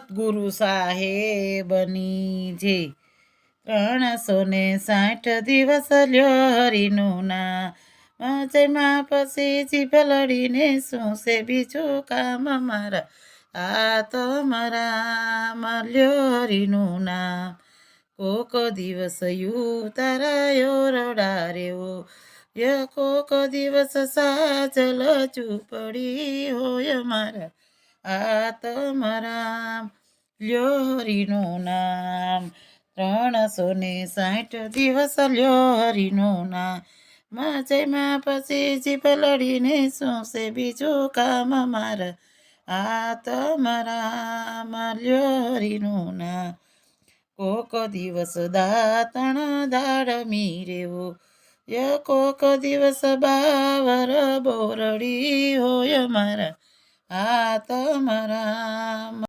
સતગુરુ સાહેબની જે ત્રણસો ને સાઠ દિવસ લ્યો હરિનું ના જેમાં પછી જીભ લડીને શું છે બીજું કામ મારા. આ તો મારા મળ્યો હરિનું નામ. કોક દિવસ યુ તારાયો રડારેવો. ય કોક દિવસ સાજલ ચૂપડી હોય મારા. આ તો મારા નામ. ત્રણસો ને સાઠ દિવસ લ્યોરીનું નામ. મજમાં પછી જીભ લડીને શું છે બીજું કામ મારા આ તો મારા મળ્યો હરિનું નામ. કોક દિવસ દાતણ દાડ મીરેવો. ય કોક દિવસ બાવર બોરડી હોય મારા આ તો મારા